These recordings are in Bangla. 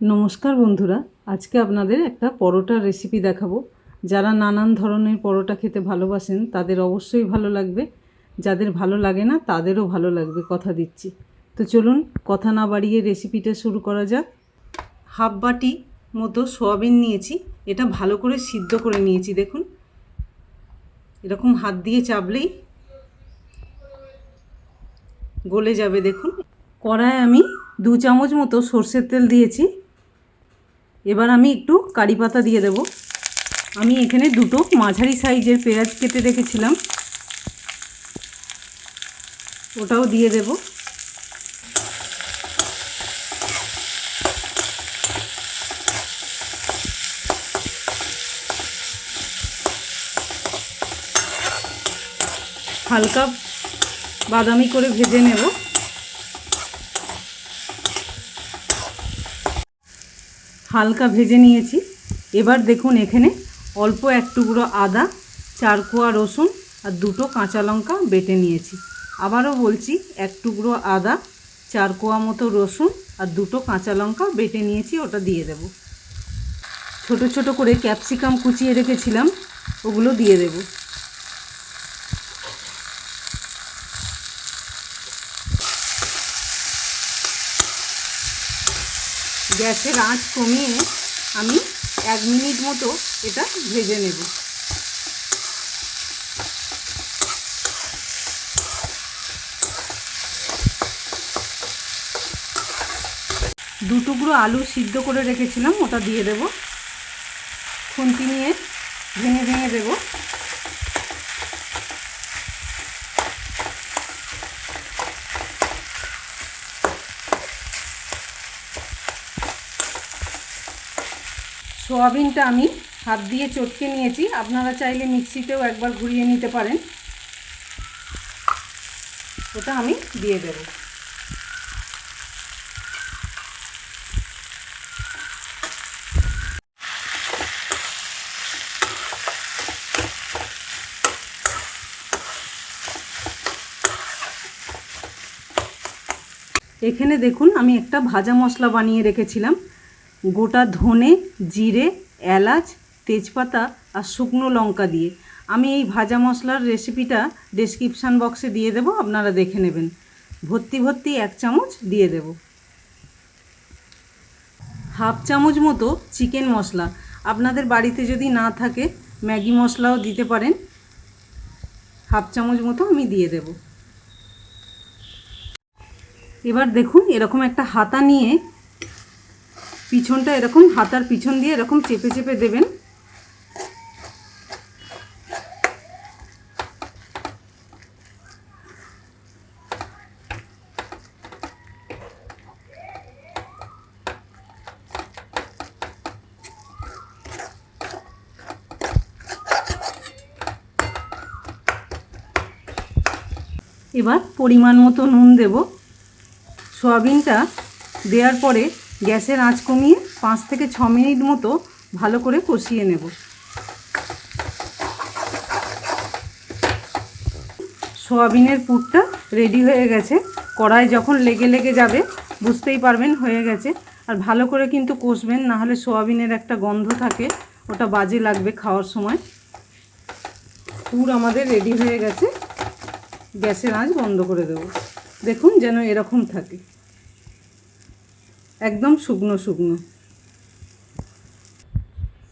নমস্কার বন্ধুরা, আজকে আপনাদের একটা পরোটার রেসিপি দেখাবো। যারা নানান ধরনের পরোটা খেতে ভালোবাসেন, তাদের অবশ্যই ভালো লাগবে। যাদের ভালো লাগে না, তাদেরও ভালো লাগবে, কথা দিচ্ছি। তো চলুন, কথা না বাড়িয়ে রেসিপিটা শুরু করা যাক। হাফ বাটি মতো সোয়াবিন নিয়েছি, এটা ভালো করে সিদ্ধ করে নিয়েছি, দেখুন। এরকম হাত দিয়ে চাপলেই গলে যাবে, দেখুন। কড়ায় আমি দু চামচ মতো সর্ষের তেল দিয়েছি। এবার আমি একটু কারি পাতা দিয়ে দেব। আমি এখানে দুটো মাঝারি সাইজের পেঁয়াজ কেটে রেখেছিলাম। ওটাও দিয়ে দেব। হালকা বাদামি করে ভেজে নেব। হালকা ভেজে নিয়েছি। এবার দেখুন এখানে অল্প এক টুকরো আদা, চার কোয়া রসুন আর দুটো কাঁচা লঙ্কা বেটে নিয়েছি। আবারও বলছি, এক টুকরো আদা, চার কোয়া মতো রসুন আর দুটো কাঁচা লঙ্কা বেটে নিয়েছি, ওটা দিয়ে দেব। ছোট ছোট করে ক্যাপসিকাম কুচিয়ে রেখেছিলাম, ওগুলো দিয়ে দেব। গ্যাসের আঁচ কমিয়ে আমি এক মিনিট মতো এটা ভেজে নেব। দু টুকরো আলু সিদ্ধ করে রেখেছিলাম, ওটা দিয়ে দেব। খুন্তি নিয়ে ভেঙে ভেঙে দেবো। সোয়াবিনটা আমি হাত দিয়ে চটকে নিয়েছি। আপনারা চাইলে মিক্সিতেও একবার ঘুরিয়ে নিতে পারেন। ওটা আমি দিয়ে দেব। এখানে দেখুন, আমি একটা ভাজা মশলা বানিয়ে রেখেছিলাম। গোটা ধনে, জিরে, এলাচ, তেজপাতা আর শুকনো লঙ্কা দিয়ে। আমি এই ভাজা মশলার রেসিপিটা ডেসক্রিপশান বক্সে দিয়ে দেবো, আপনারা দেখে নেবেন। ভর্তি ভর্তি এক চামচ দিয়ে দেব। হাফ চামচ মতো চিকেন মশলা। আপনাদের বাড়িতে যদি না থাকে, ম্যাগি মশলাও দিতে পারেন। হাফ চামচ মতো আমি দিয়ে দেব। এবার দেখুন, এরকম একটা হাতা নিয়ে পিছনটা এরকম, হাতার পিছন দিয়ে এরকম চেপে চেপে দেবেন। এবার পরিমাণ মতো নুন দেব। সয়াবিনটা দেওয়ার পরে গ্যাসের আঁচ কমিয়ে পাঁচ থেকে ছ মিনিট মতো ভালো করে কষিয়ে নেব। সোয়াবিনের পুরটা রেডি হয়ে গেছে। কড়াই যখন লেগে লেগে যাবে, বুঝতেই পারবেন হয়ে গেছে। আর ভালো করে কিন্তু কষবেন নাহলে সোয়াবিনের একটা গন্ধ থাকে, ওটা বাজে লাগবে খাওয়ার সময়। পুর আমাদের রেডি হয়ে গেছে। গ্যাসের আঁচ বন্ধ করে দেবো। দেখুন যেন এরকম থাকে। একদম শুকনো শুকনো।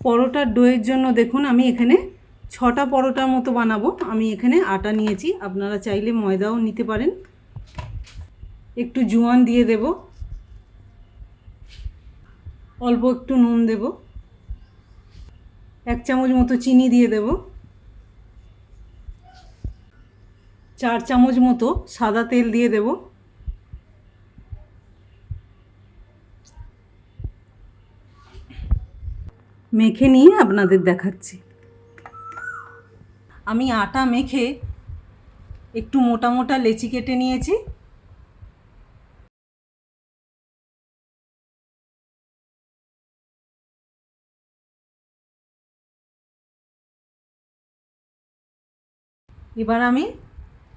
পরোটার ডোয়ের জন্য দেখুন, আমি এখানে ছটা পরোটার মতো বানাবো। আমি এখানে আটা নিয়েছি, আপনারা চাইলে ময়দাও নিতে পারেন। একটু জোয়ান দিয়ে দেব। অল্প একটু নুন দেব। এক চামচ মতো চিনি দিয়ে দেব। চার চামচ মতো সাদা তেল দিয়ে দেবো। মেখে নিয়ে আপনাদের দেখাচ্ছি। আমি আটা মেখে একটু মোটা মোটা লেচি কেটে নিয়েছি। এবার আমি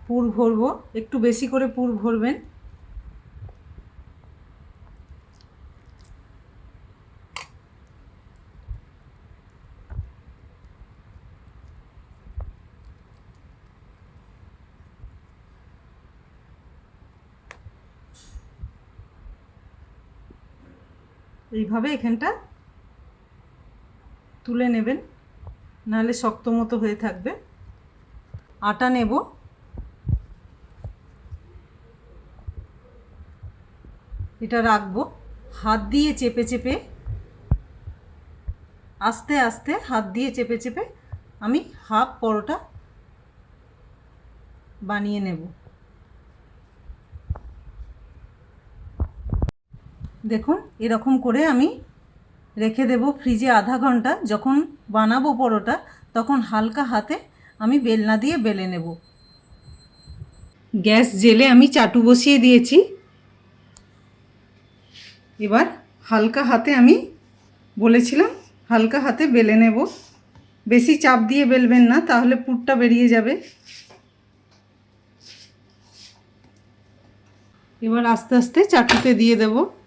পুর ভরবো, একটু বেশি করে পুর ভরবেন। এইভাবে এখানটা তুলে নেবেন, নাহলে শক্ত মতো হয়ে থাকবে। আটা নেব। এটা রাখব। হাত দিয়ে চেপে চেপে, আস্তে আস্তে হাত দিয়ে চেপে চেপে আমি হাফ পরোটা বানিয়ে নেব। দেখুন, এরকম করে আমি রেখে দেব ফ্রিজে আধা ঘণ্টা। যখন বানাবো পরোটা, তখন হালকা হাতে আমি বেলনা দিয়ে বেলে নেব। গ্যাস জেলে আমি চাটু বসিয়ে দিয়েছি। এবার হালকা হাতে আমি বলেছিলাম, হালকা হাতে বেলে নেব। বেশি চাপ দিয়ে বেলবেন না, তাহলে পুরটা বেরিয়ে যাবে। এবার আস্তে আস্তে চাটুতে দিয়ে দেব।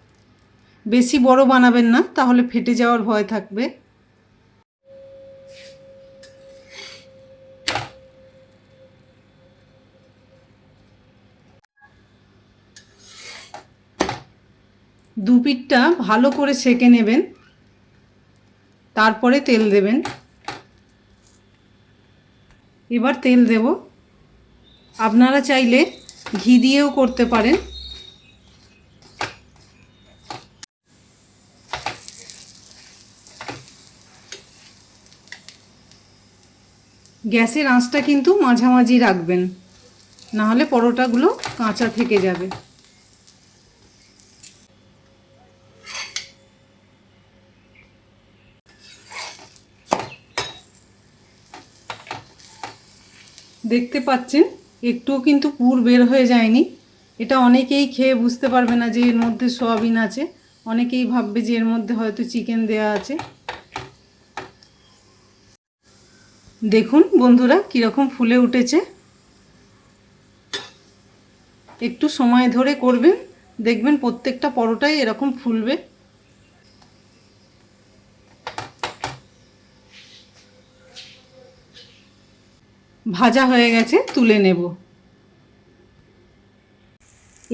বেশি বড় বানাবেন না, তাহলে ফেটে যাওয়ার ভয় থাকবে। দু পিঠটা ভালো করে সেকে নেবেন, তারপরে তেল দেবেন। এবার তেল দেব। আপনারা চাইলে ঘি দিয়েও করতে পারেন। গ্যাসের আঁচটা কিন্তু মাঝামাঝি রাখবেন। নাহলে পরোটাগুলো কাঁচা থেকে যাবে। দেখতে পাচ্ছেন, একটুও কিন্তু পুর বের হয়ে যায়নি। এটা অনেকেই খেয়ে বুঝতে পারবে না যে এর মধ্যে সয়াবিন আছে। অনেকেই ভাববে যে এর মধ্যে হয়তো চিকেন দেয়া আছে। দেখুন বন্ধুরা কীরকম ফুলে উঠেছে। একটু সময় ধরে করবেন, দেখবেন প্রত্যেকটা পরোটাই এরকম ফুলবে। ভাজা হয়ে গেছে, তুলে নেব।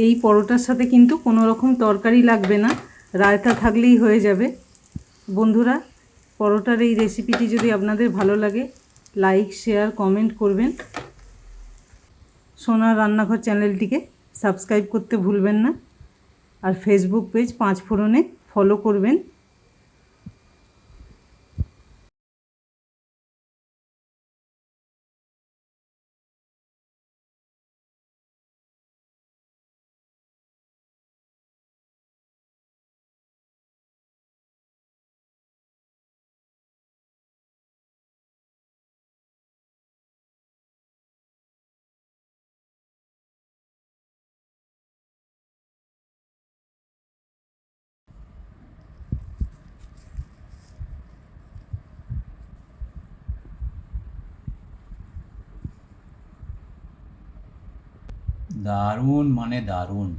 এই পরোটার সাথে কিন্তু কোনো রকম তরকারি লাগবে না, রায়তা থাকলেই হয়ে যাবে। বন্ধুরা, পরোটার এই রেসিপিটি যদি আপনাদের ভালো লাগে লাইক শেয়ার কমেন্ট করবেন। সোনার রান্নাঘর চ্যানেলটিকে সাবস্ক্রাইব করতে ভুলবেন না। আর ফেসবুক পেজ পাঁচ ফোড়নে ফলো করবেন। দারুণ মানে দারুণ